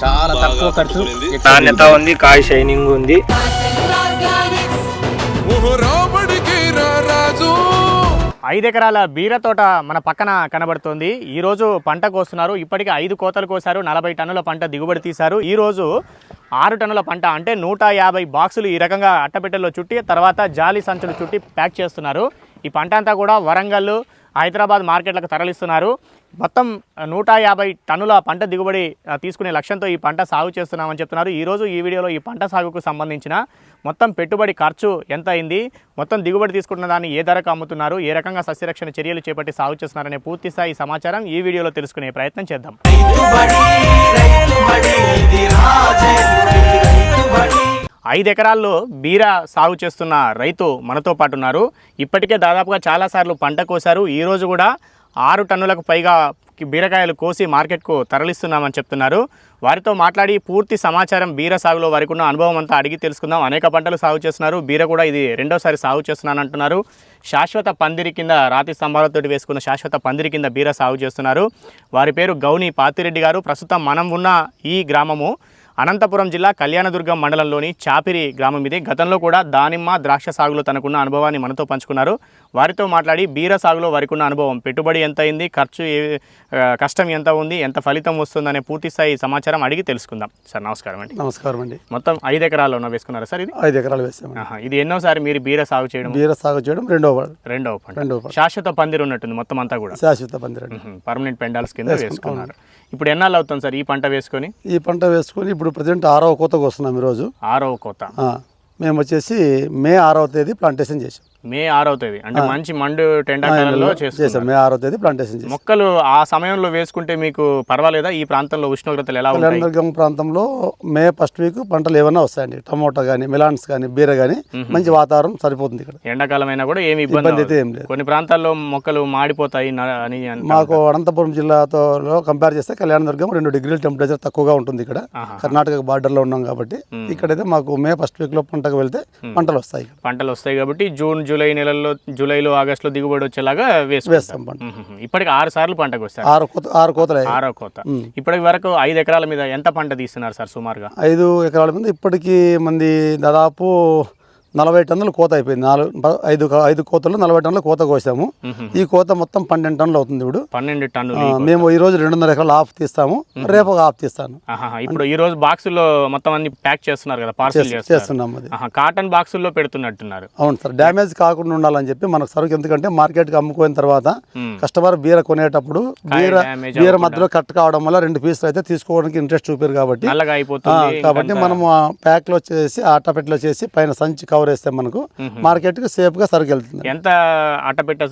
చాలా తక్కువ ఖర్చు. నాణ్యత ఉంది? కాయ షైనింగ్ ఉంది. ఐదు ఎకరాల బీర తోట మన పక్కన కనబడుతుంది. ఈ రోజు పంట కోస్తున్నారు. ఇప్పటికే ఐదు కోతలు కోసారు నలభై టన్నుల పంట దిగుబడి తీశారు. ఈ రోజు ఆరు టన్నుల పంట అంటే నూట యాభై బాక్సులు ఈ రకంగా అట్టపెట్టెల్లో చుట్టి తర్వాత జాలి సంచులు చుట్టి ప్యాక్ చేస్తున్నారు. ఈ పంట అంతా కూడా వరంగల్ హైదరాబాద్ మార్కెట్లకు తరలిస్తున్నారు. మొత్తం నూట యాభై టన్నుల పంట దిగుబడి తీసుకునే లక్ష్యంతో ఈ పంట సాగు చేస్తున్నామని చెప్తున్నారు. ఈరోజు ఈ వీడియోలో ఈ పంట సాగుకు సంబంధించిన మొత్తం పెట్టుబడి ఖర్చు ఎంత అయింది మొత్తం దిగుబడి తీసుకుంటున్న దాన్ని ఏ ధరకు అమ్ముతున్నారు ఏ రకంగా సస్యరక్షణ చర్యలు చేపట్టి సాగు చేస్తున్నారనే పూర్తి స్థాయి సమాచారం ఈ వీడియోలో తెలుసుకునే ప్రయత్నం చేద్దాం. ఐదు ఎకరాల్లో బీర సాగు చేస్తున్న రైతు మనతో పాటు ఉన్నారు. ఇప్పటికే దాదాపుగా చాలాసార్లు పంట కోసారు ఈరోజు కూడా ఆరు టన్నులకు పైగా బీరకాయలు కోసి మార్కెట్కు తరలిస్తున్నామని చెప్తున్నారు. వారితో మాట్లాడి పూర్తి సమాచారం బీర సాగులో వారికి ఉన్న అనుభవం అంతా అడిగి తెలుసుకుందాం. అనేక పంటలు సాగు చేస్తున్నారు. బీర కూడా ఇది రెండోసారి సాగు చేస్తున్నాను అంటున్నారు. శాశ్వత పందిరి కింద రాతి స్తంభాలతో వేసుకున్న శాశ్వత పందిరి కింద బీర సాగు చేస్తున్నారు. వారి పేరు గౌని పాతిరెడ్డి గారు. ప్రస్తుతం మనం ఉన్న ఈ గ్రామము అనంతపురం జిల్లా కళ్యాణదుర్గం మండలంలోని చాపిరి గ్రామం ఇది. గతంలో కూడా దానిమ్మ ద్రాక్ష సాగులో తనకున్న అనుభవాన్ని మనతో పంచుకున్నారు. వారితో మాట్లాడి బీర సాగులో వారికి ఉన్న అనుభవం పెట్టుబడి ఎంత అయింది ఖర్చు కష్టం ఎంత ఉంది ఎంత ఫలితం వస్తుందనే పూర్తి స్థాయి సమాచారం అడిగి తెలుసుకుందాం. సార్ నమస్కారం అండి. నమస్కారం అండి. మొత్తం ఐదు ఎకరాల్లో వేసుకున్నారా సార్ ఇది? ఐదు ఎకరాలు వేసామండి. ఆహా, ఇది ఎన్నోసారి మీరు బీర సాగు చేయడం? బీర సాగు చేయడం రెండవ పంట రెండో పంట శాశ్వత పందిరి ఉన్నట్టుంది మొత్తం అంతా కూడా. శాశ్వత పందిరండి పర్మనెంట్ పెండాల్స్ కింద వేసుకున్నారు. ఇప్పుడు ఎన్నాళ్ళు అవుతుంది సార్ ఈ పంట వేసుకొని? ఈ పంట వేసుకొని ఇప్పుడు ప్రజెంట్ ఆరవ కోతకు వస్తున్నాం ఈరోజు. ఆరవ కోత. మేము వచ్చేసి మే ఆరవ తేదీ ప్లాంటేషన్ చేసాం మే ఆరవ తేదీ. అంటే మంచి మండు టెండాకాలంలో చేసాం చేసుకున్నారు. మే ఆరవ తేదీ ప్లాంటేషన్ మొక్కలు ఆ సమయంలో వేసుకుంటే మీకు పర్వాలేదా? ఈ ప్రాంతంలో ఉష్ణోగ్రతలు ఎలా ఉంటాయి? ప్రాంతంలో మే ఫస్ట్ వీక్ పంటలు ఏమైనా వస్తాయండి. టమోటా కానీ మిలాన్స్ కానీ బీర కానీ మంచి వాతావరణం సరిపోతుంది ఇక్కడ. ఎండాకాలం అయినా కూడా ఏమి ఇబ్బంది అయితే. ఏం లేదు. కొన్ని ప్రాంతాల్లో మొక్కలు మాడిపోతాయి అని. మాకు అనంతపురం జిల్లాతో కంపేర్ చేస్తే కళ్యాణదుర్గం రెండు డిగ్రీల టెంపరేచర్ తక్కువగా ఉంటుంది ఇక్కడ. కర్ణాటక బార్డర్లో ఉన్నాం కాబట్టి ఇక్కడైతే మాకు మే ఫస్ట్ వీక్లో పంటకు వెళ్తే పంటలు వస్తాయి పంటలు వస్తాయి కాబట్టి జూన్ జూలై నెలల్లో జూలైలో ఆగస్టులో దిగుబడి వచ్చేలాగా వేస్తాం పంట. ఇప్పటికి ఆరు సార్లు పంటకు వస్తారు. ఆరు కోత ఆరు కోతలు. ఆరో కోత. ఇప్పటి వరకు ఐదు ఎకరాల మీద ఎంత పంట తీస్తున్నారు సార్ సుమారుగా? ఐదు ఎకరాల మీద ఇప్పటికీ మంది దాదాపు నలభై టన్నులు కోత అయిపోయింది. నాలుగు ఐదు క- ఐదు కోతలు నలభై టన్నుల కోత కోసాము. ఈ కోత మొత్తం పన్నెండు టన్నులు అవుతుంది ఇప్పుడు. పన్నెండు టన్నులు. మేము ఈ రోజు రెండున్నర ఎకరాలు ఆఫ్ తీస్తాము. రేపు ఆఫ్ తీస్తాను. ఇప్పుడు ఈ రోజు బాక్సుల్లో మొత్తం అన్ని ప్యాక్ చేస్తున్నారు కదా పార్సల్ చేస్తున్నాం అది. కాటన్ బాక్సుల్లో పెడుతున్నట్టున్నారు. అవును సార్ డ్యామేజ్ కాకుండా ఉండాలని చెప్పి మనకు సరుకు ఎందుకంటే మార్కెట్కి అమ్ముకోయిన తర్వాత మ్మ్. కస్టమర్ బీర కొనేటప్పుడు బీర బీర మధ్యలో కట్ కావడం వల్ల రెండు పీసులు అయితే తీసుకోవడానికి ఇంట్రెస్ట్ చూపారు కాబట్టి. కాబట్టి మనం ప్యాక్లో చేసి ఆటపెట్లో చేసి పైన సంచి కవర్ వేస్తే మనకు మార్కెట్కి సేఫ్గా సరుకు వెళ్తుంది ఎంత అట్టపెట్ట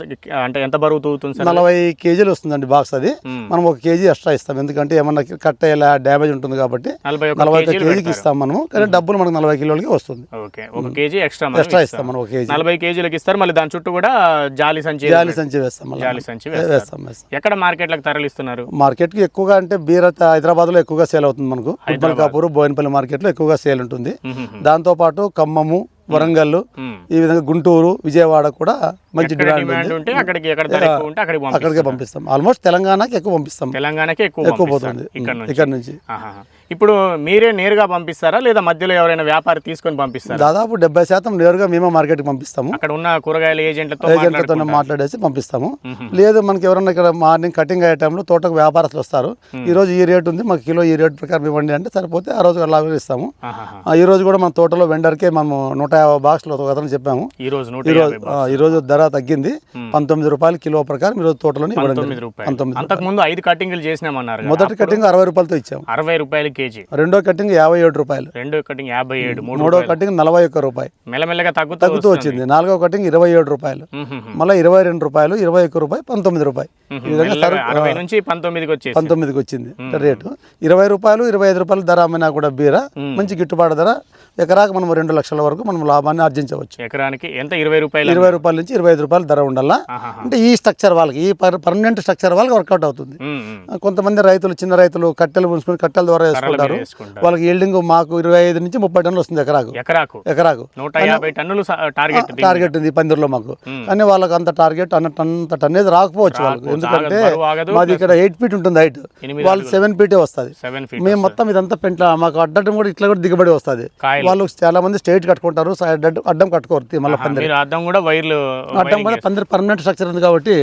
అంటే ఎంత బరువు తూగుతుంది నలభై కేజీలు వస్తుందండి బాక్స్ అది. మనం ఒక కేజీ ఎక్స్ట్రా ఇస్తాం. ఎందుకంటే ఏమన్నా కట్ అయ్యేలా డ్యామేజ్ ఉంటుంది కాబట్టి నలభై ఒక కేజీకి ఇస్తాం మనము. కానీ డబ్బులు మనకు నలభై కిలోలకి వస్తుంది. ఓకే ఒక కేజీ ఎక్స్ట్రా ఎక్స్ట్రా ఇస్తాం. మనం ఒక కేజీ. నలభై కేజీలకు ఇస్తారు. మళ్ళీ దాని చుట్టూ కూడా జాలి సంచి జాలి సంచి వేస్తాం జాలి సంచి వేస్తాం ఎక్కడ మార్కెట్లకు తరలిస్తున్నారు? మార్కెట్కి ఎక్కువగా అంటే బీర హైదరాబాద్లో ఎక్కువగా సేల్ అవుతుంది మనకు. కాపూర్ బోయినపల్లి మార్కెట్లో ఎక్కువగా సేల్ ఉంటుంది. దాంతో పాటు ఖమ్మము వరంగల్. ఈ విధంగా గుంటూరు విజయవాడ కూడా మంచి డిమాండ్ ఉంటే అక్కడికి అక్కడికి పంపిస్తాం. ఆల్మోస్ట్ తెలంగాణకి ఎక్కువ పంపిస్తాం. తెలంగాణకి ఎక్కువ. పోతుంది. ఇక్కడ నుంచి. ఇప్పుడు మీరే నేరుగా పంపిస్తారా లేదా మధ్యలో ఎవరైనా వ్యాపారి తీసుకొని పంపిస్తారా? దాదాపు డెబ్బై శాతం నేరుగా మేమే మార్కెట్కి పంపిస్తాము. అక్కడ ఉన్న కూరగాయల ఏజెంట్లతో ఏజెంట్లతో? మాట్లాడేసి పంపిస్తాము. లేదు మనకి ఎవరన్నా ఇక్కడ మార్నింగ్ కటింగ్ అయ్యే టైంలో తోటకు వ్యాపారస్తులు వస్తారు. ఈ రోజు ఈ రేట్ ఉంది మాకు కిలో ఈ రేట్ ప్రకారం ఇవ్వండి అంటే సరిపోతే ఆ రోజు అలా ఇస్తాము ఈ రోజు కూడా మన తోటలో వెండర్కే మనము నూట యాభై బాక్స్లు ఒక అతను చెప్పాము. ఈ రోజు ఈ రోజు ధర తగ్గింది. పంతొమ్మిది రూపాయలు కిలో ప్రకారం ఈ రోజు తోటలోని ఇవ్వడం పంతొమ్మిది జరిగింది. రూపాయలు. పంతొమ్మిది అంతకు ముందు ఐదు కటింగ్లు చేసినామన్నారు. మొదటి కటింగ్ అరవై రూపాయలతో ఇచ్చాము. అరవై రూపాయలు కేజీ. రెండో కటింగ్ యాభై ఏడు రూపాయలు. రెండో కటింగ్ యాభై ఏడు మూడు కటింగ్ నలభై ఒక్క రూపాయి. మెల్లమెల్లగా తగ్గుతూ తగ్గుతూ వచ్చింది. నాలుగో కటింగ్ ఇరవై ఏడు రూపాయలు. మళ్ళీ ఇరవై రెండు రూపాయలు ఇరవై ఒక్క రూపాయి పంతొమ్మిది రూపాయి. ఈ విధంగా నుంచి పంతొమ్మిదికి వచ్చేసి పంతొమ్మిదికి వచ్చింది రేటు. ఇరవై రూపాయలు ఇరవై ఐదు రూపాయలు ధర అమ్మినా కూడా బీర. మంచి గిట్టుబాటు ధర. ఎకరాకు మనం రెండు లక్షల వరకు మనం లాభాన్ని ఆర్జించవచ్చు. ఎకరానికి ఎంత? ఇరవై రూపాయలు ఇరవై రూపాయల నుంచి ఇరవై ఐదు రూపాయలు ధర ఉండాలా. అంటే ఈ స్ట్రక్చర్ వాళ్ళకి ఈ పర్మనెంట్ స్ట్రక్చర్ వాళ్ళకి వర్కౌట్ అవుతుంది. కొంతమంది రైతులు చిన్న రైతులు కట్టెలు ఉంచుకొని కట్టెల ద్వారా వేసుకుంటారు. వాళ్ళకి ఈల్డింగ్ మాకు ఇరవై ఐదు నుంచి ముప్పై టన్నులు వస్తుంది ఎకరాకు. ఎకరాకు? ఎకరాకు. నూట యాభై టన్నులు టార్గెట్ ఉంది పందిరిలో మాకు. కానీ వాళ్ళకి అంత టార్గెట్ అన్న అంత టన్నేజ్ రాకపోవచ్చు వాళ్ళకి. ఎందుకంటే మాది ఇక్కడ ఎయిట్ ఫీట్ ఉంటుంది హైట్ వాళ్ళు సెవెన్ ఫీటే వస్తుంది. మేము మొత్తం ఇదంతా పెంట్ల మాకు అడ్డం కూడా ఇట్లా కూడా దిగుబడి వస్తుంది. వాళ్ళు చాలా మంది స్ట్రైట్ కట్టుకుంటారు అడ్డం- అడ్డం కట్టుకోరు మళ్ళీ పందిరి. అద్దం కూడా వైర్లు అడ్డం కూడా పందిరి పర్మనెంట్ స్ట్రక్చర్ ఉంది కాబట్టి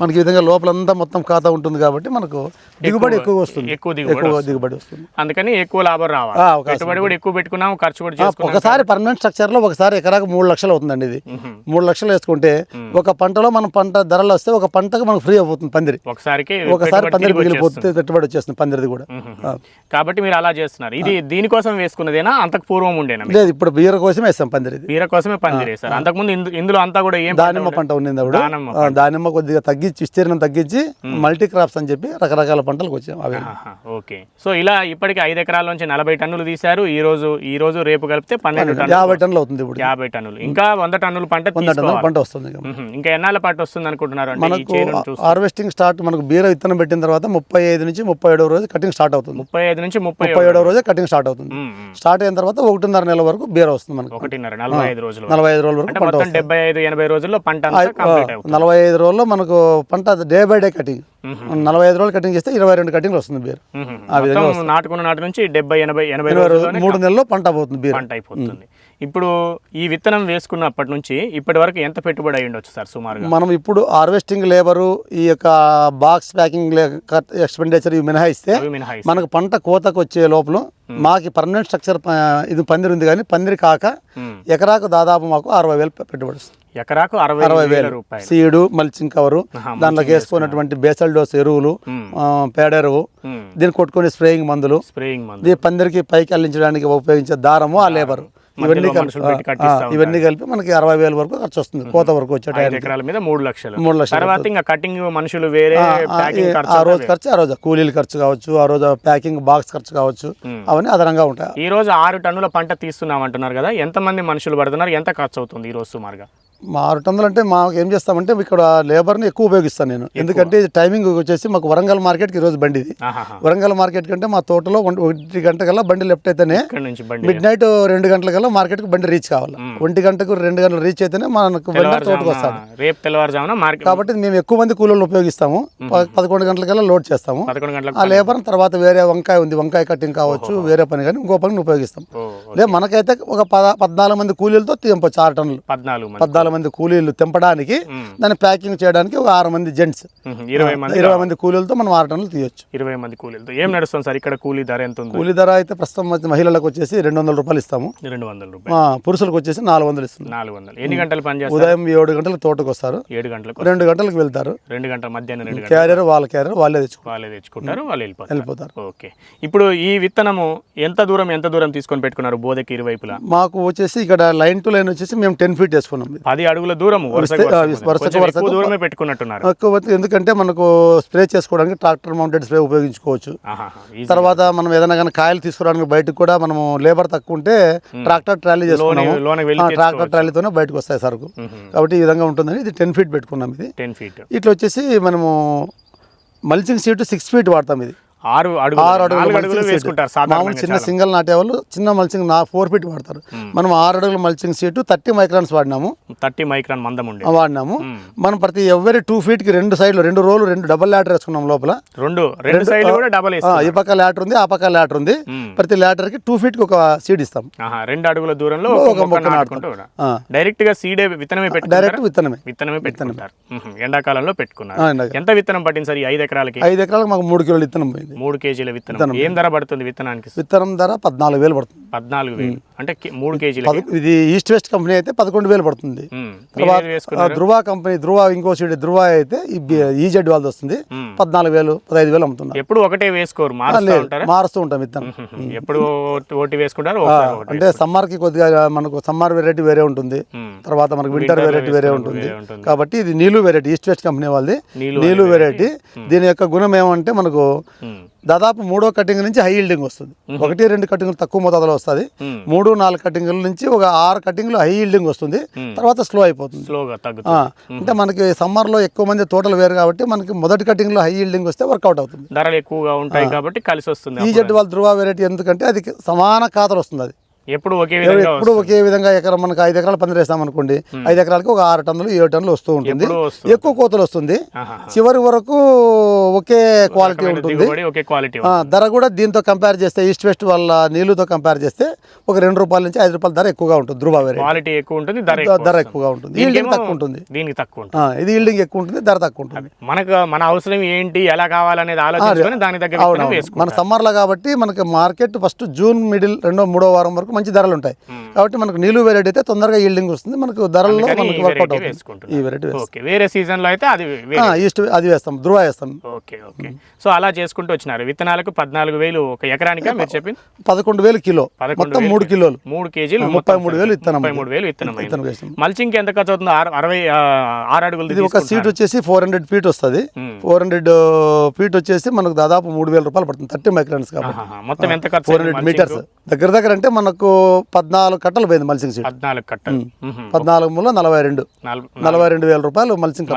మనకి ఈ విధంగా లోపలంతా మొత్తం ఖాతా ఉంటుంది కాబట్టి మనకు దిగుబడి ఎక్కువ వస్తుంది. ఎక్కువ దిగుబడి ఎక్కువ దిగుబడి వస్తుంది. అందుకని ఎక్కువ లాభం రావాలి. పెట్టుబడి కూడా ఎక్కువ పెట్టుకున్నాం ఖర్చు కూడా ఒకసారి పర్మనెంట్ స్ట్రక్చర్లో ఒకసారి ఎకరాకు మూడు లక్షలు అవుతుందండి ఇది. మూడు లక్షలు వేసుకుంటే ఒక పంటలో మనం పంట ధరలు వస్తే ఒక పంటకు మనకు ఫ్రీ అవుతుంది పందిరి. ఒకసారికి ఒకసారి పందిరి మిగిలిపోతే. పెట్టుబడి వచ్చేస్తుంది పందిరిది కూడా. కాబట్టి మీరు అలా చేస్తున్నారు. ఇది దీనికోసం వేసుకున్నదేనా? అంతకు పూర్వం ఉండేనా? లేదు ఇప్పుడు బీర కోసం వేస్తాం పందిరిది. బీర కోసమే పని చేస్తారు అంతకుముందు ఇందు- ఇందులో అంతా కూడా ఏం దానిమ్మ? పంట ఉన్నింది అప్పుడు. దానిమ్మ కొద్దిగా తగ్గించి విస్తీర్ణం తగ్గించి మల్టీ క్రాప్స్ అని చెప్పి రకరకాల పంటలకు వచ్చాం అవి. ఓకే. సో ఇలా ఇప్పటికి ఐదు ఎకరాల నుంచి నలభై టన్నులు తీశారు. ఈ రోజు ఈ రోజు రేపు కలిపితే పన్నెండు టన్నులు. యాభై టన్నులు అవుతుంది ఇప్పుడు. యాభై టన్నులు. ఇంకా వంద టన్నులు పంట వంద టన్నుల పంట వస్తుంది ఇక. ఎన్నాళ్ళ పాటు వస్తుంది అనుకుంటున్నారు మనకు హార్వెస్టింగ్ స్టార్ట్ మనకు బీర విత్తనం పెట్టిన తర్వాత ముప్పై ఐదు నుంచి ముప్పై ఏడవ రోజు కటింగ్ స్టార్ట్ అవుతుంది. ముప్పై ఐదు నుంచి ముప్పై ఏడవ రోజే. కటింగ్ స్టార్ట్ అవుతుంది. స్టార్ట్ అయిన తర్వాత ఒకటిన్నర నెల వరకు బీర వస్తుంది మనకు. ఒకటిన్నర నలభై ఐదు రోజులు నలభై ఐదు రోజుల వరకు పంట డెబ్బై ఐదు ఎనభై రోజుల్లో పంట నలభై ఐదు రోజుల్లో మనకు పంట డే బై డే కటింగ్. నలభై ఐదు రోజులు కటింగ్ చేస్తే ఇరవై రెండు కటింగ్ వస్తుంది బీర. ఆ విధంగా నాటుకున్న నాటి నుంచి డెబ్బై ఎనభై ఎనభై రోజులు మూడు నెలల్లో పంట పోతుంది బీర. పంట అయిపోతుంది. ఇప్పుడు ఈ విత్తనం వేసుకున్నప్పటి నుంచి ఇప్పటి వరకు ఎంత పెట్టుబడి అయి ఉండొచ్చు సార్ సుమారుగా? మనం ఇప్పుడు హార్వెస్టింగ్ లేబరు ఈ యొక్క బాక్స్ ప్యాకింగ్ ఎక్స్పెండిచర్ ఇవి మినహాయిస్తే మనకు పంట కోతకు వచ్చే లోపల మాకు పర్మనెంట్ స్ట్రక్చర్ ఇది పందిరి ఉంది కానీ పందిరి కాక. ఎకరాకు దాదాపు మాకు అరవై వేలు పెట్టుబడి వస్తుంది. ఎకరాకు అరవై అరవై వేల రూపాయలు. సీడు మల్చింగ్ కవరు ఆహా, దాంట్లోకి వేసుకున్నటువంటి బేసల్ డోస్ ఎరువులు మ్మ్. ఆ, పేడ ఎరువు మ్మ్. దీన్ని కొట్టుకునే స్ప్రేయింగ్ మందులు. స్ప్రేయింగ్ మందు ఇది పందిరికి పైకి అల్లించడానికి ఉపయోగించే దారము ఆ లేబరు. ఇవన్నీ కలిపి ఇవన్నీ కలిపి మనకి అరవై వేల వరకు ఖర్చు వస్తుంది కోత వరకు వచ్చే ఎకరాల మీద మూడు లక్షలు. మూడు లక్షలు తర్వాత ఇంకా కటింగ్ మనుషులు వేరే ఆ రోజు ఖర్చు ఆ రోజు కూలీల ఖర్చు కావచ్చు ఆ రోజు ప్యాకింగ్ బాక్స్ ఖర్చు కావచ్చు అవన్నీ అదనంగా ఉంటాయి. ఈ రోజు ఆరు టన్నుల పంట తీస్తున్నాం అంటున్నారు కదా ఎంత మంది మనుషులు పడుతున్నారు ఎంత ఖర్చు అవుతుంది ఈ రోజు సుమారుగా? మా ఆరు టన్నులు అంటే మాకు ఏం చేస్తామంటే ఇక్కడ లేబర్ని ఎక్కువ ఉపయోగిస్తాను నేను. ఎందుకంటే టైమింగ్ వచ్చేసి మాకు వరంగల్ మార్కెట్కి ఈరోజు బండి ఇది. వరంగల్ మార్కెట్ కంటే మా తోటలో ఒంటి ఒకటి గంట కల్లా బండి లెఫ్ట్ అయితేనే మిడ్ నైట్ రెండు గంటలకల్లా మార్కెట్కి బండి రీచ్ కావాలి. ఒంటి గంటకు రెండు గంటలు రీచ్ అయితేనే మనకు బండి తోటకు వస్తాడు తెల్లవారుజామున- రేపు తెల్లవారుజామున మార్కెట్. కాబట్టి మేము ఎక్కువ మంది కూలీలు ఉపయోగిస్తాము. పదకొండు గంటలకల్లా లోడ్ చేస్తాము. ఆ లేబర్ తర్వాత వేరే వంకాయ ఉంది. వంకాయ కటింగ్ కావచ్చు వేరే పని. కానీ ఇంకో పని ఉపయోగిస్తాం. ఓ, లే మనకైతే ఒక పద పద్నాలుగు మంది కూలీలతో తెంపొచ్చు ఆరు టన్నులు. పద్నాలుగు మంది. పద్నాలుగు మంది కూలీలు తెంపడానికి దాన్ని ప్యాకింగ్ చేయడానికి ఒక ఆరు మంది జెంట్స్. ఇరవై మంది ఇరవై మంది కూలీలతో మనం ఆరు టన్నులు తీయొచ్చు. ఇరవై మంది కూలీలతో. ఏం నడుస్తుంది సార్? ఇక్కడ కూలీ ధర ఎంత ఉంది? కూలీ ధర అయితే ప్రస్తుతం మహిళలకు వచ్చేసి రెండు వందల రూపాయలు ఇస్తాము. రెండు వందల రూపాయలు. పురుషులకు వచ్చేసి నాలుగు వందలు ఇస్తుంది నాలుగు వందలు. ఎన్ని గంటలు పని చేస్తారు? ఉదయం ఏడు గంటలకు తోటకు వస్తారు. ఏడు గంటలకు రెండు గంటలకు వెళ్తారు. రెండు గంటల మధ్యాహ్నం రెండు క్యారియర్ వాళ్ళ క్యారియర్ వాళ్ళే తెచ్చుకుంటారు. వాళ్ళే తెచ్చుకుంటారు వాళ్ళు వెళ్ళిపోతారు. వెళ్ళిపోతారు. ఓకే. ఇప్పుడు ఈ విత్తనము ఎంత దూరం ఎంత దూరం తీసుకొని పెట్టుకున్నారు? బోధకి ఇరువైపులా. మాకు వచ్చేసి ఇక్కడ లైన్ టు లైన్ వచ్చేసి మేము టెన్ ఫీట్ వేసుకున్నాం. పది అడుగుల దూరం దూరమే పెట్టుకున్నట్టున్నారు. ఎక్కువ ఎందుకంటే మనకు స్ప్రే చేసుకోవడానికి ట్రాక్టర్ మౌంటెడ్ స్ప్రే ఉపయోగించుకోవచ్చు. తర్వాత మనం ఏదైనా కానీ కాయలు తీసుకురావడానికి బయటకు కూడా మనము లేబర్ తక్కువ ఉంటే ట్రాక్టర్ ట్రాలీ చేసుకున్నాము. ట్రాక్టర్ ట్రాలీతోనే బయటకు వస్తాయి సరుకు. కాబట్టి ఈ విధంగా ఉంటుందని ఇది టెన్ ఫీట్ పెట్టుకున్నాం ఇది. Ten feet. ఇట్లా వచ్చేసి మనము మల్చింగ్ సీటు సిక్స్ ఫీట్ వాడతాం ఇది. ఆరు అడుగులు ఆరు అడుగులు. వేసుకుంటారు మామూలు సాధారణంగా చిన్న. సింగిల్ నాటే వాళ్ళు చిన్న మల్చింగ్ నా ఫోర్ ఫీట్ వాడతారు. మనం ఆరు అడుగుల మల్చింగ్ సీటు థర్టీ మైక్రాన్స్ వాడినాము. థర్టీ మైక్రాన్ మందం ఉండే. వాడినాము. మనం ప్రతి ఎవరి టూ ఫీట్కి రెండు సైడ్లు రెండు రోలు రెండు డబల్ ల్యాటర్ వేసుకున్నాం లోపల. రెండు రెండు సైడ్లు కూడా డబల్ ఈ పక్క ల్యాటర్ ఉంది ఆ పక్క ల్యాటర్ ఉంది. ప్రతి ల్యాటర్కి టూ ఫీట్కి ఒక సీడ్ ఇస్తాం. రెండు అడుగుల దూరంలో ఒక మొక్క నాటుకుంటూ. డైరెక్ట్గా సీడే విత్తనమే పెట్టుకుంటారు? డైరెక్ట్ విత్తనమే. విత్తనమే పెట్టుకుంటారు. ఎండాకాలంలో పెట్టుకున్నారు. ఎంత విత్తనం పట్టింది సార్ ఐదు ఎకరాలకి? ఐదు ఎకరాలకు మాకు మూడు కిలోలు విత్తనం పోయింది. మూడు కేజీల విత్తనం. ఏం ధర పడుతుంది విత్తనానికి? విత్తనం ధర పద్నాలుగు వేలు పడుతుంది. పద్నాలుగు వేలు. అంటే మూడు కేజీల ఇది ఈస్ట్ వెస్ట్ కంపెనీ అయితే పదకొండు వేలు పడుతుంది. ధృవ కంపెనీ ధృవ ఇంకో సీడ్ ధృవ అయితే ఈజెడ్ వాళ్ళది వస్తుంది. పద్నాలుగు వేలు పదహైదు వేలు అమ్ముతున్నారు. ఎప్పుడు ఒకటే వేసుకోరు మారుస్తూ ఉంటాం విత్తనం ఎప్పుడు ఓటి- వేసుకుంటారు అంటే సమ్మర్కి కొద్దిగా మనకు సమ్మర్ వెరైటీ వేరే ఉంటుంది. తర్వాత మనకు వింటర్ వెరైటీ వేరే ఉంటుంది. కాబట్టి ఇది Neelu variety East West company వాళ్ళది. నీలు నీలు వెరైటీ. దీని యొక్క గుణం ఏమంటే మనకు. దాదాపు మూడో కటింగ్ నుంచి హై ఈల్డింగ్ వస్తుంది. ఒకటి రెండు కటింగ్ తక్కువ మోతాదులో వస్తుంది. మూడు నాలుగు కటింగ్ల నుంచి ఒక ఆరు కటింగ్లు హై ఈల్డింగ్ వస్తుంది. తర్వాత స్లో అయిపోతుంది. స్లోగా తగ్గుతుంది. అంటే మనకి సమ్మర్లో ఎక్కువ మంది తోటలు వేరు కాబట్టి మనకి మొదటి కటింగ్లో హై ఈల్డింగ్ వస్తే వర్కౌట్ అవుతుంది. ధరలు ఎక్కువగా ఉంటాయి కాబట్టి కలిసి వస్తుంది ఈ జెడ్ వాళ్ళ ధృవ వెరైటీ ఎందుకంటే అది సమాన ఖాతలు వస్తుంది అది. ఎప్పుడు ఒకే విధంగా ఎప్పుడు ఒకే విధంగా ఎకరం మనకు ఐదు ఎకరాలు పందిరి వేస్తాం అనుకోండి ఐదు ఎకరాలకి ఒక ఆరు టన్నులు ఏడు టన్నులు వస్తూ ఉంటుంది. ఎక్కువ కోతలు వస్తుంది. చివరి వరకు ఒకే క్వాలిటీ ఉంటుంది. ధర కూడా దీంతో కంపేర్ చేస్తే ఈస్ట్ వెస్ట్ వాళ్ళ నీళ్ళతో కంపేర్ చేస్తే ఒక రెండు రూపాయల నుంచి ఐదు రూపాయల ధర ఎక్కువగా ఉంటుంది ధృవ క్వాలిటీ ఎక్కువ ఉంటుంది ధర. ఎక్కువగా ఉంటుంది. ఈల్డింగ్ తక్కువ ఉంటుంది. దీనికి తక్కువ ఉంటుంది. ఇది ఈల్డింగ్ ఎక్కువ ఉంటుంది ధర తక్కువ ఉంటుంది. మనకు మన అవసరం ఏంటి ఎలా కావాలనేది ఆలోచించుకొని దాని దగ్గర మన సమ్మర్లో కాబట్టి మనకి మార్కెట్ ఫస్ట్ జూన్ మిడిల్ రెండో మూడో వారం వరకు మంచి ధరలు ఉంటాయి. కాబట్టి మనకు నీళ్ళు వెరైటీ అయితే తొందరగా ఈల్డింగ్ వస్తుంది. మనకు ధరల్లో మనకి వర్కౌట్ అవుతుంది. ఈ వెరైటీ వేరే సీజన్లో అయితే అది ఈస్ట్ అది వేస్తాం ధృవ వేస్తాం. Okay okay. సో అలా చేసుకుంటూ వచ్చినారు. విత్తనాలకు పద్నాలుగు వేలు ఒక ఎకరానికా మీరు చెప్పింది? పదకొండు వేలు కిలో. మొత్తం మూడు కిలోలు. మూడు కేజీలు ముప్పై మూడు వేలు విత్తనం. ముప్పై మూడు వేలు వేస్తాం. మల్చింగ్ ఎంత ఖర్చు అవుతుందో? అరవై ఆరు అడుగులు ఇది ఒక సీట్ వచ్చేసి ఫోర్ హండ్రెడ్ ఫీట్ వస్తుంది. ఫోర్ హండ్రెడ్ ఫీట్ వచ్చేసి మనకు దాదాపు మూడు వేల రూపాయలు పడుతుంది. థర్టీ మైక్రాన్స్ కాబట్టి. మొత్తం ఎంత ఖర్చు ఫోర్ హండ్రెడ్ మీటర్స్ దగ్గర దగ్గర అంటే మనకు పద్నాలుగు కట్టలు పోయింది మల్సింగ్ సీట్. పద్నాలుగు కట్టలు. పద్నాలుగు మూల నలభై రెండు. నలభై రెండు వేల రూపాయలు మల్సింగ్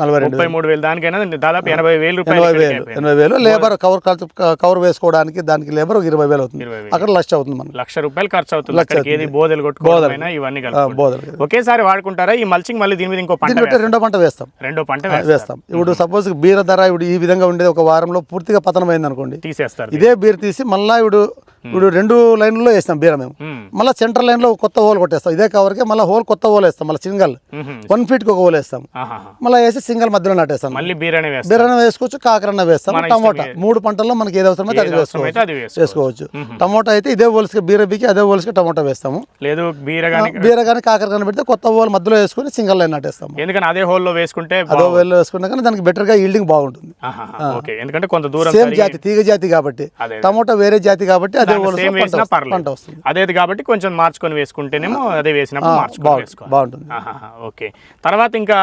నలభై రెండు మూడు వేలు దానికైనా దాదాపు ఎనభై వేలు ఎనభై వేలు. ఎనభై వేలు. లేబర్ కవర్ ఖర్చు కవర్ వేసుకోవడానికి దానికి లేబర్ ఒక ఇరవై వేలు అవుతుంది. అక్కడ లక్ష అవుతుంది మనకు. లక్ష రూపాయలు ఖర్చు అవుతుంది. ఏది బోధలు కొట్టుకోవడం ఇవన్నీ. బోధలు ఒకేసారి వాడుకుంటారా? ఈ మల్చింగ్ మళ్ళీ దీని మీద ఇంకో పంట రెండో పంట వేస్తాం. రెండో పంట. వేస్తాం. ఇప్పుడు సపోజ్ బీర ధర ఇప్పుడు ఈ విధంగా ఉండేది ఒక వారంలో పూర్తిగా పతనం అయింది అనుకోండి. తీసేస్తారు. ఇదే బీర్ తీసి మళ్ళా ఇప్పుడు ఇప్పుడు రెండు లైన్లలో వేస్తాం బీర మేము. మళ్ళీ సెంటర్ లైన్లో ఒక కొత్త హోల్ కొట్టేస్తాం. ఇదే కవర్కి మళ్ళీ హోల్ కొత్త హోల్ వేస్తాం మళ్ళీ సింగల్. వన్ ఫీట్కి ఒక హోల్ వేస్తాం. మళ్ళీ వేసి సింగల్ మధ్యలో నాటేస్తాం. బీరనే వేసుకోవచ్చు కాకరన్న వేస్తాం టమోటా. మూడు పంటల్లో మనకి ఏది అవసరమైతే అది వేసుకోవచ్చు. వేసుకోవచ్చు. టమోటా అయితే ఇదే హోల్స్కి బీర బీకి అదే హోల్స్కి టమోటా వేస్తాము. లేదు బీర కానీ కాకర కానీ పెడితే కొత్త హోల్ మధ్యలో వేసుకొని సింగల్ లైన్ నాటేస్తాము. ఎందుకని అదే హోల్లో వేసుకుంటే అదో వేలు వేసుకున్నా కానీ దానికి బెటర్గా ఈల్డింగ్ బాగుంటుంది. ఎందుకంటే కొంత దూరం సేమ్ జాతి తీగ జాతి కాబట్టి. టమోటా వేరే జాతి కాబట్టి అదే హోల్స్ వేసినా పంట వస్తుంది. అదేది కాబట్టి కొంచెం మార్చుకొని వేసుకుంటేనేమో అదే వేసినప్పుడు మార్చుకొని బాగుంటుంది వేసుకోవాలి. బాగుంటుంది. ఆహాహా. ఓకే. తర్వాత ఇంకా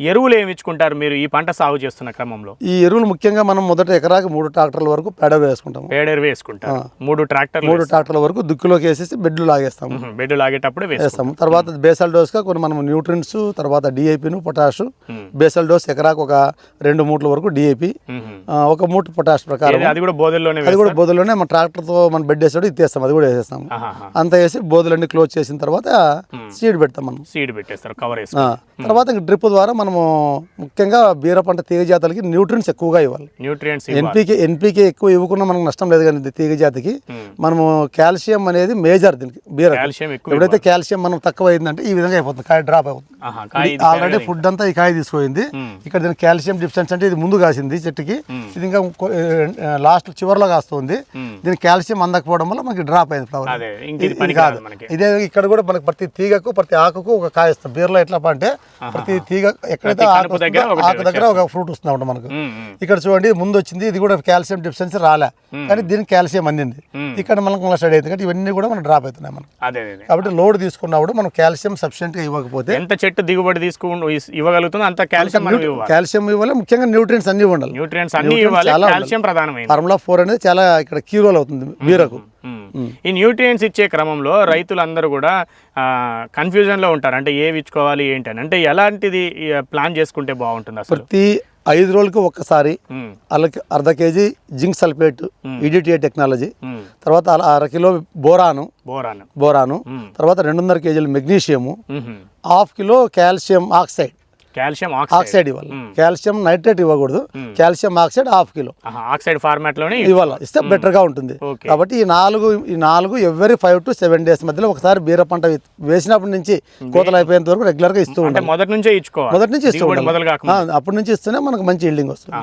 ఎరువులు ఏమి ఇచ్చుకుంటారు మీరు ఈ పంట సాగు చేస్తున్న క్రమంలో? ఈ ఎరువులు ముఖ్యంగా మనం మొదట ఎకరాకి మూడు ట్రాక్టర్ల వరకు పేడ వేసుకుంటాము. పేడెరు వేసుకుంటారు. మూడు ట్రాక్టర్లు మూడు ట్రాక్టర్ల వరకు దుక్కిలోకి వేసేసి బెడ్లు లాగేస్తాము. మ్మ్. బెడ్ లాగేటప్పుడు వేస్తాం తర్వాత బేసల్ డోస్గా కొన్ని మనం న్యూట్రిన్స్ తర్వాత డిఐపిను పొటాష్. బేసల్ డోస్ ఎకరాకు ఒక రెండు మూట్ల వరకు డిఐపి ఒక మూట పొటాష్ ప్రకారం. అది కూడా బోధల్లోనే అది కూడా బోధలోనే మన ట్రాక్టర్తో మనం బెడ్ వేసాడు ఇచ్చేస్తాం అది కూడా వేసేస్తాము. ఆహాహా. అంత వేసి బోధలన్నీ క్లోజ్ చేసిన తర్వాత సీడ్ పెడతాం మనం. సీడ్ పెట్టేస్తారు కవర్ తర్వాత ఇంక డ్రిప్ ద్వారా మనము ముఖ్యంగా బీర పంట తీగ జాతులకి న్యూట్రిన్స్ ఎక్కువగా ఇవ్వాలి. న్యూట్రియంట్స్ ఎన్పీకే ఎన్పీకే ఎక్కువ ఇవ్వకుండా మనకు నష్టం లేదు కానీ తీగ జాతికి. మనము కాల్షియం అనేది మేజర్ దీనికి బీర ఎప్పుడైతే కాల్షియం మనం తక్కువ అయిందంటే ఈ విధంగా అయిపోతుంది కాయ డ్రాప్ అవుతుంది ఆల్రెడీ ఫుడ్ అంతా ఈ కాయ తీసుకోయింది ఇక్కడ దీనికి కాల్షియం డిఫిషియన్సీ అంటే ఇది ముందు కాసింది చెట్టుకి. ఇది ఇంకా లాస్ట్ చివరిలో కాస్తుంది. దీనికి కాల్షియం అందకపోవడం వల్ల మనకి డ్రాప్ అయింది ఫ్లవర్ అదే ఇది కాదు. ఇదే ఇక్కడ కూడా మనకి ప్రతి తీగకు ప్రతి ఆకుకు ఒక కాయ వస్తుంది బీర్లో ఎట్లా అంటే ప్రతి తీగ ఎక్కడైతే ఆకు ఆకు దగ్గర ఒక ఫ్రూట్ వస్తుంది అన్నమాట మనకు. ఇక్కడ చూడండి ముందు వచ్చింది ఇది కూడా కాల్షియం డిఫిషియన్సీ రాలే. కానీ దీనికి కాల్షియం అందింది. ఇక్కడ మనకు స్టడీ అవుతుంది. కాబట్టి ఇవన్నీ కూడా మనం డ్రాప్ అవుతున్నాయి మనం. కాబట్టి లోడ్ తీసుకున్నప్పుడు మనం కాల్షియం సఫిషియెంట్గా ఇవ్వకపోతే ఎంత చెట్టు దిగుబడి తీసుకు ఇవ్వగలుగుతుందో అంత కాల్షియం కాల్షియం ఇవ్వాలి. ముఖ్యంగా న్యూట్రియన్స్ అన్ని ఉండాలి న్యూట్రియంట్స్ అన్ని ఇవ్వాలి. చాలా కాల్షియం ఫార్ములా ఫోర్ అనేది చాలా ఇక్కడ కీ రోల్ అవుతుంది బీరకు. ఈ న్యూట్రియంట్స్ ఇచ్చే క్రమంలో రైతులందరూ కూడా కన్ఫ్యూజన్లో ఉంటారు. అంటే ఏవి ఇచ్చుకోవాలి ఏంటి అని అంటే ఎలాంటిది ప్లాన్ చేసుకుంటే బాగుంటుంది అసలు? ప్రతి ఐదు రోజులకి ఒక్కసారి. అల్లకి అర్ధ KG zinc sulphate EDTA technology. తర్వాత అల- అర కిలో బోరాను. బోరాన్. బోరాను. తర్వాత రెండున్నర కేజీలు magnesium. Half kilo calcium oxide. Calcium oxide ఇవ్వాలి. కాల్షియం నైట్రేట్ ఇవ్వకూడదు. Calcium oxide half kilo. Oxide ఫార్మాట్లోనే ఇవ్వాలి. ఇస్తే బెటర్గా ఉంటుంది. కాబట్టి ఈ నాలుగు ఈ నాలుగు every five to seven days మధ్యలో ఒకసారి బీర పంట వేసినప్పటి నుంచి కోతలు అయిపోయేంత వరకు రెగ్యులర్గా ఇస్తూ ఉండాలి. మొదటి నుంచే ఇచ్చుకోవాలి. మొదటి నుంచి ఇస్తూ ఆ, అప్పటి నుంచి ఇస్తేనే మనకు మంచి ఇల్డింగ్ వస్తుంది.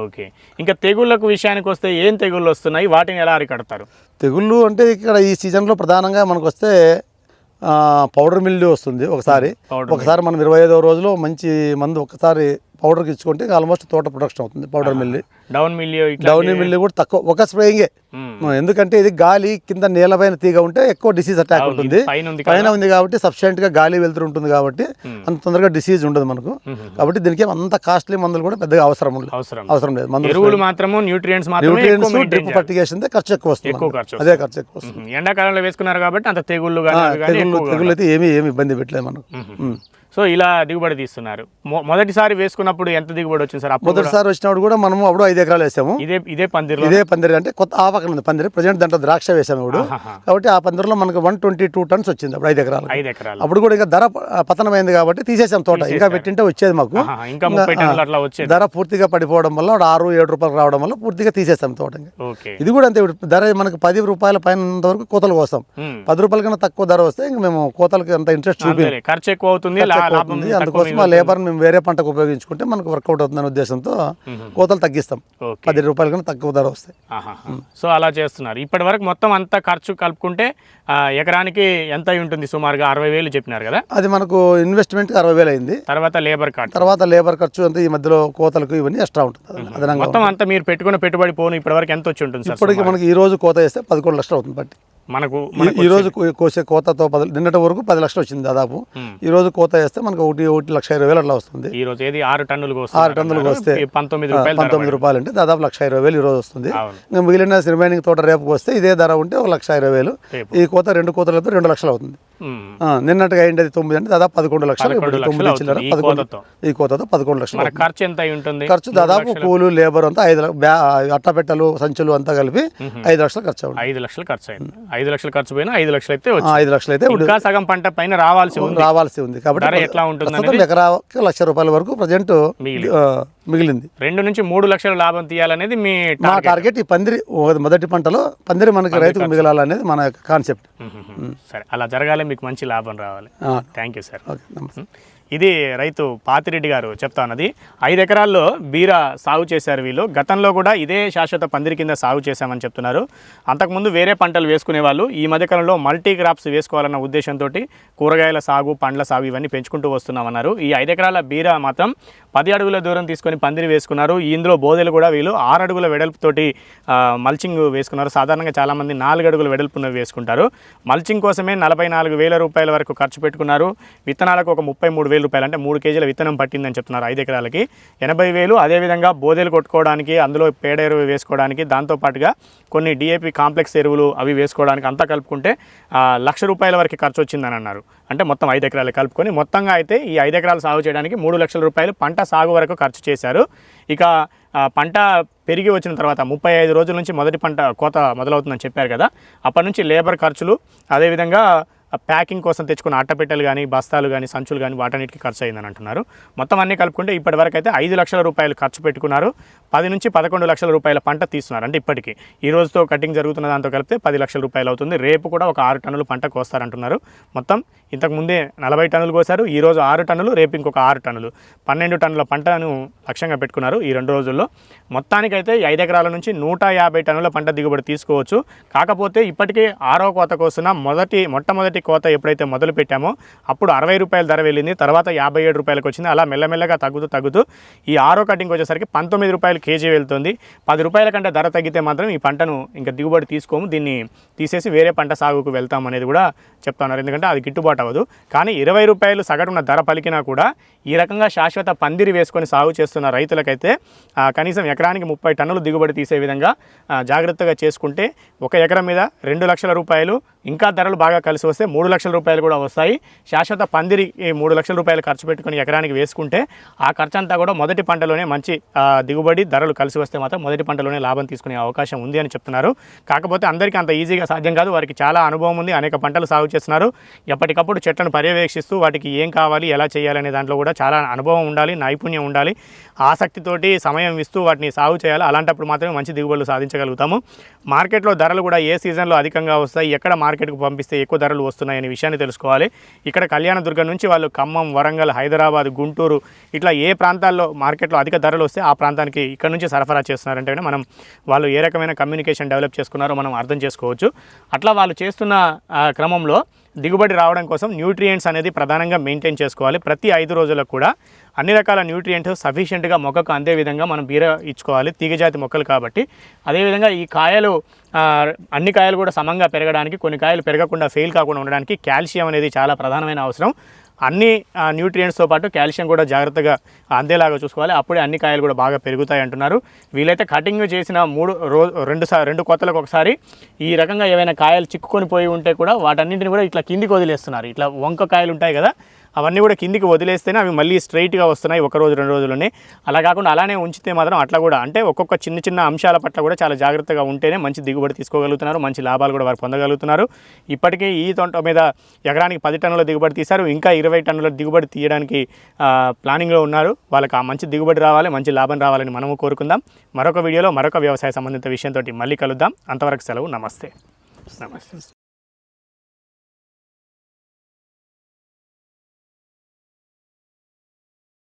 ఓకే. ఇంకా తెగుళ్ళకు విషయానికి వస్తే ఏం తెగుళ్ళు వస్తున్నాయి? వాటిని ఎలా అరికడతారు? తెగుళ్ళు అంటే ఇక్కడ ఈ సీజన్లో ప్రధానంగా మనకు వస్తే పౌడర్ మిల్లు వస్తుంది ఒకసారి. ఒకసారి మనం ఇరవై ఐదవ రోజులో మంచి మందు ఒకసారి పౌడర్కి ఇచ్చుకుంటే ఆల్మోస్ట్ తోట ప్రొడక్షన్ అవుతుంది పౌడర్ మిల్లి డౌన్ మిల్ ఇట్లా డౌనీ మిల్లి కూడా తక్కువ ఒక స్ప్రేయింగే ఎందుకంటే ఇది గాలి కింద నేలపైన తీగ ఉంటే ఎక్కువ డిసీజ్ అటాక్ ఉంటుంది. పైన ఉంది పైన కాబట్టి సఫిషియెంట్గా గాలి వెళ్తూ ఉంటుంది కాబట్టి అంత తొందరగా డిసీజ్ ఉండదు మనకు. కాబట్టి దీనికి అంత కాస్ట్లీ మందులు కూడా పెద్దగా అవసరం ఉండదు అవసరం లేదు. మందులు ఎరువులు మాత్రము న్యూట్రియంట్స్ maintain డ్రిప్. పట్టికేషన్ ఖర్చు ఎక్కువ వస్తుంది అదే ఖర్చు ఎక్కువ వస్తుంది. ఎండాకాలంలో వేసుకున్నారు కాబట్టి అంత తెగుళ్ళు తెగుళ్ళు అయితే ఏమీ ఏమి ఇబ్బంది పెట్టలేదు మనకు. సో ఇలా దిగుబడి తీస్తున్నారు. మొదటిసారి వేసుకున్నప్పుడు ఎంత దిగుబడి వచ్చింది సార్? మొదటిసారి వచ్చినప్పుడు కూడా మనము అప్పుడు ఐదు ఎకరాలు వేసాము. ఇదే ఇదే పందిరిలో? ఇదే పందిరి అంటే కొత్త ఆ పక్కన ఉంది పందిరి. ప్రజెంట్ దాంట్లో ద్రాక్ష వేసాము ఇప్పుడు. కాబట్టి ఆ పందిరిలో మనకు వన్ ట్వంటీ టూ టన్స్ వచ్చింది అప్పుడు ఐదు ఎకరాలు ఐదు ఎకరాలు. అప్పుడు కూడా ఇంకా ధర పతనమైంది కాబట్టి తీసేసాం తోట. ఇంకా పెట్టింటే వచ్చేది మాకు. ఇంకా ధర పూర్తిగా పడిపోవడం వల్ల ఆరు ఏడు రూపాయలు రావడం వల్ల పూర్తిగా తీసేసాం తోట ఇది కూడా అంతే. ధర మనకు పది రూపాయల పైన వరకు కోతలు మ్మ్. పది రూపాయల కన్నా తక్కువ ధర వస్తే ఇంకా మేము కోతలకి అంత ఇంట్రెస్ట్ చూపి. ఖర్చు ఎక్కువ అవుతుంది. తక్కువ అందుకోసం ఆ లేబర్ మేము వేరే పంటకు ఉపయోగించుకుంటే మనకు వర్కౌట్ అవుతుందనే ఉద్దేశంతో కోతలు తగ్గిస్తాం. పది రూపాయల కన్నా తక్కువ ధర వస్తాయి. సో అలా చేస్తున్నారు. ఇప్పటి వరకు మొత్తం అంతా ఖర్చు కలుపుకుంటే ఎకరానికి ఎంత ఉంటుంది? సుమారుగా అరవై వేలు చెప్పినారు కదా? అది మనకు ఇన్వెస్ట్మెంట్ అరవై వేలు అయింది. తర్వాత లేబర్ కార్డ్ తర్వాత లేబర్ ఖర్చు అంతా ఈ మధ్యలో కోతలకు ఇవన్నీ ఎక్స్ట్రా ఉంటుంది. మొత్తం అంతా మీరు పెట్టుకున్న పెట్టుబడి పోను ఇప్పటి వరకు ఎంత వచ్చి ఉంటుంది ఇప్పటికి మనకి ఈ రోజు కోత వేస్తే పదకొండు లక్షలు అవుతుంది బట్టి మనకు ఈ- రోజు కోసే కోతతో పది నిన్నటి వరకు పది లక్షలు వచ్చింది దాదాపు. ఈ రోజు కోత వేస్తే మనకు ఒకటి ఒకటి లక్ష ఇరవై వేలు అట్లా వస్తుంది. ఈ రోజు ఏది ఆరు టన్నులు ఆరు టన్నులకు వస్తే పంతొమ్మిది రూపాయలు ధర పంతొమ్మిది రూపాయలు అంటే దాదాపు లక్ష ఇరవై వేలు ఈ రోజు వస్తుంది. ఇంకా మిగిలిన రిమైనింగ్ తోట రేపుకి వస్తే ఇదే ధర ఉంటే ఒక లక్ష ఇరవై వేలు. ఈ కోత రెండు కోతలతో రెండు లక్షలు అవుతుంది. నిన్నటిగా అయింది తొమ్మిది అంటే దాదాపు పదకొండు లక్షలు ఇప్పుడు తొమ్మిది లక్షలు ఈ పదకొండు కోతతో. ఈ కోతతో పదకొండు లక్షలు. ఖర్చు ఎంత ఉంటుంది? ఖర్చు దాదాపు కూలు లేబర్ అంతా ఐదు అట్టపెట్టలు సంచులు అంతా కలిపి ఐదు లక్షలు ఖర్చు అవుతుంది. ఐదు లక్షలు ఖర్చు అయింది. ఐదు లక్షలు ఖర్చు పోయినా ఐదు లక్షలు అయితే ఐదు లక్షలు అయితే ఇంకా సగం పంట పైన రావాల్సి ఉంది. రావాల్సి ఉంది కాబట్టి ఎట్లా ఉంటుంది ఎకరాకి లక్ష రూపాయల వరకు ప్రజెంట్ మిగిలి. మిగిలింది. రెండు నుంచి మూడు లక్షల లాభం తీయాలనేది మీ మా టార్గెట్ ఈ పందిరి మొదటి పంటలో పందిరి మనకి రైతుకు మిగలాలనేది మన కాన్సెప్ట్. సరే అలా జరగాలి మీకు మంచి లాభం రావాలి. థ్యాంక్ యూ సార్ ఇది రైతు పాతిరెడ్డి గారు చెప్తా ఉన్నది. ఐదు ఎకరాల్లో బీర సాగు చేశారు వీళ్ళు. గతంలో కూడా ఇదే శాశ్వత పందిరి కింద సాగు చేశామని చెప్తున్నారు. అంతకుముందు వేరే పంటలు వేసుకునే వాళ్ళు ఈ మధ్యకాలంలో మల్టీ క్రాప్స్ వేసుకోవాలన్న ఉద్దేశంతో కూరగాయల సాగు పండ్ల సాగు ఇవన్నీ పెంచుకుంటూ వస్తున్నామన్నారు. ఈ ఐదు ఎకరాల బీర మాత్రం పది అడుగుల దూరం తీసుకొని పందిరి వేసుకున్నారు. ఇందులో బోదెలు కూడా వీళ్ళు ఆరు అడుగుల వెడల్పుతోటి మల్చింగ్ వేసుకున్నారు. సాధారణంగా చాలామంది నాలుగు అడుగుల వెడల్పున్నవి వేసుకుంటారు. మల్చింగ్ కోసమే నలభై నాలుగు వేల రూపాయల వరకు ఖర్చు పెట్టుకున్నారు. విత్తనాలకు ఒక ముప్పై మూడు వేల రూపాయలు అంటే మూడు కేజీల విత్తనం పట్టిందని చెప్తున్నారు ఐదు ఎకరాలకి. ఎనభై వేలు అదేవిధంగా బోదెలు కొట్టుకోవడానికి అందులో పేడ ఎరువు వేసుకోవడానికి దాంతోపాటుగా కొన్ని డిఏపి కాంప్లెక్స్ ఎరువులు అవి వేసుకోవడానికి అంతా కలుపుకుంటే లక్ష రూపాయల వరకు ఖర్చు వచ్చిందని అన్నారు అంటే మొత్తం ఐదు ఎకరాలు కలుపుకొని మొత్తంగా అయితే ఈ ఐదు ఎకరాలు సాగు చేయడానికి మూడు లక్షల రూపాయలు పంట సాగు వరకు ఖర్చు చేశారు. ఇక పంట పెరిగి వచ్చిన తర్వాత ముప్పై ఐదు రోజుల నుంచి మొదటి పంట కోత మొదలవుతుందని చెప్పారు కదా. అప్పటి నుంచి లేబర్ ఖర్చులు అదేవిధంగా ప్యాకింగ్ కోసం తెచ్చుకున్న అట్టపెట్టెలు కానీ బస్తాలు కానీ సంచులు కానీ వాటన్నిటికీ ఖర్చు అయిందని అంటున్నారు. మొత్తం అన్నీ కలుపుకుంటే ఇప్పటి వరకు అయితే ఐదు లక్షల రూపాయలు ఖర్చు పెట్టుకున్నారు. పది నుంచి పదకొండు లక్షల రూపాయల పంట తీస్తున్నారు. అంటే ఇప్పటికీ. ఈ రోజుతో కటింగ్ జరుగుతున్న దాంతో కలిపితే పది లక్షల రూపాయలు అవుతుంది. రేపు కూడా ఒక ఆరు టన్నులు పంట కోస్తారంటున్నారు. మొత్తం ఇంతకు ముందే నలభై టన్నులు కోసారు ఈ రోజు ఆరు టన్నులు రేపు ఇంకొక ఆరు టన్నులు. పన్నెండు టన్నుల పంటను లక్ష్యంగా పెట్టుకున్నారు ఈ రెండు రోజుల్లో. మొత్తానికైతే ఐదు ఎకరాల నుంచి నూట యాభై టన్నుల పంట దిగుబడి తీసుకోవచ్చు. కాకపోతే ఇప్పటికే ఆరో కోత కోసిన మొదటి మొట్టమొదటి కోత ఎప్పుడైతే మొదలు పెట్టామో అప్పుడు అరవై రూపాయల ధర వెళ్ళింది. తర్వాత యాభై ఏడు రూపాయలకు వచ్చింది. అలా మెల్లమెల్లగా తగ్గుతూ తగ్గుతూ ఈ ఆరో కటింగ్ వచ్చేసరికి పంతొమ్మిది రూపాయలు కేజీ వెళ్తుంది. పది రూపాయల కంటే ధర తగ్గితే మాత్రం ఈ పంటను ఇంకా దిగుబడి తీసుకోము. దీన్ని తీసేసి వేరే పంట సాగుకు వెళ్తాం అనేది కూడా చెప్తున్నారు. ఎందుకంటే అది గిట్టుబాటు అవ్వదు. కానీ ఇరవై రూపాయలు సగటున ధర పలికినా కూడా ఈ రకంగా శాశ్వత పందిరి వేసుకొని సాగు చేస్తున్న రైతులకైతే కనీసం ఎకరానికి ముప్పై టన్నులు దిగుబడి తీసే విధంగా జాగ్రత్తగా చేసుకుంటే ఒక ఎకరం మీద రెండు లక్షల రూపాయలు ఇంకా ధరలు బాగా కలిసి వస్తే మూడు లక్షల రూపాయలు కూడా వస్తాయి. శాశ్వత పందిరి మూడు లక్షల రూపాయలు ఖర్చు పెట్టుకుని ఎకరానికి వేసుకుంటే ఆ ఖర్చు అంతా కూడా మొదటి పంటలోనే మంచి దిగుబడి ధరలు కలిసి వస్తే మాత్రం మొదటి పంటలోనే లాభం తీసుకునే అవకాశం ఉంది అని చెప్తున్నారు. కాకపోతే అందరికీ అంత ఈజీగా సాధ్యం కాదు. వారికి చాలా అనుభవం ఉంది. అనేక పంటలు సాగు చేస్తున్నారు. ఎప్పటికప్పుడు చెట్లను పర్యవేక్షిస్తూ వాటికి ఏం కావాలి ఎలా చేయాలనే దాంట్లో కూడా చాలా అనుభవం ఉండాలి నైపుణ్యం ఉండాలి. ఆసక్తితోటి సమయం ఇస్తూ వాటిని సాగు చేయాలి. అలాంటప్పుడు మాత్రమే మంచి దిగుబడులు సాధించగలుగుతాము. మార్కెట్లో ధరలు కూడా ఏ సీజన్లో అధికంగా వస్తాయి ఎక్కడ మార్కెట్కు పంపిస్తే ఎక్కువ ధరలు వస్తున్నాయనే విషయాన్ని తెలుసుకోవాలి. ఇక్కడ కళ్యాణదుర్గం నుంచి వాళ్ళు ఖమ్మం వరంగల్ హైదరాబాద్ గుంటూరు ఇట్లా ఏ ప్రాంతాల్లో మార్కెట్లో అధిక ధరలు వస్తే ఆ ప్రాంతానికి ఇక్కడ నుంచి సరఫరా చేస్తున్నారంటే మనం వాళ్ళు ఏ రకమైన కమ్యూనికేషన్ డెవలప్ చేసుకున్నారో మనం అర్థం చేసుకోవచ్చు. అట్లా వాళ్ళు చేస్తున్న క్రమంలో దిగుబడి రావడం కోసం న్యూట్రియంట్స్ అనేది ప్రధానంగా మెయింటైన్ చేసుకోవాలి. ప్రతి ఐదు రోజులకు కూడా అన్ని రకాల న్యూట్రియంట్స్ సఫిషియెంట్గా మొక్కకు అందే విధంగా మనం బీర ఇచ్చుకోవాలి. తీగజాతి మొక్కలు కాబట్టి. అదేవిధంగా ఈ కాయలు అన్ని కాయలు కూడా సమంగా పెరగడానికి కొన్ని కాయలు పెరగకుండా ఫెయిల్ కాకుండా ఉండడానికి కాల్షియం అనేది చాలా ప్రధానమైన అవసరం. అన్ని న్యూట్రియంట్స్తో పాటు కాల్షియం కూడా జాగ్రత్తగా అందేలాగా చూసుకోవాలి. అప్పుడే అన్ని కాయలు కూడా బాగా పెరుగుతాయి అంటున్నారు. వీలైతే కటింగ్ చేసిన మూడు రో రెండు సార్ రెండు కొత్తలకు ఒకసారి ఈ రకంగా ఏవైనా కాయలు చిక్కుకొని పోయి ఉంటే కూడా వాటన్నింటిని కూడా ఇట్లా కిందికి వదిలేస్తున్నారు. ఇట్లా వంక కాయలు ఉంటాయి కదా అవన్నీ కూడా కిందికి వదిలేస్తేనే అవి మళ్ళీ స్ట్రైట్గా వస్తున్నాయి ఒక రోజు రెండు రోజుల్లోనే. అలా కాకుండా అలానే ఉంచితే మాత్రం అట్లా కూడా అంటే ఒక్కొక్క చిన్న చిన్న అంశాల పట్ల కూడా చాలా జాగ్రత్తగా ఉంటేనే మంచి దిగుబడి తీసుకోగలుగుతున్నారు మంచి లాభాలు కూడా వారు పొందగలుగుతున్నారు. ఇప్పటికే ఈ తోట మీద ఎకరానికి పది టన్నుల దిగుబడి తీశారు ఇంకా ఇరవై టన్నుల దిగుబడి తీయడానికి ప్లానింగ్లో ఉన్నారు. వాళ్ళకి ఆ మంచి దిగుబడి రావాలి మంచి లాభం రావాలని మనము కోరుకుందాం. మరొక వీడియోలో మరొక వ్యవసాయ సంబంధిత విషయంతో మళ్ళీ కలుద్దాం. అంతవరకు సెలవు నమస్తే. నమస్తే.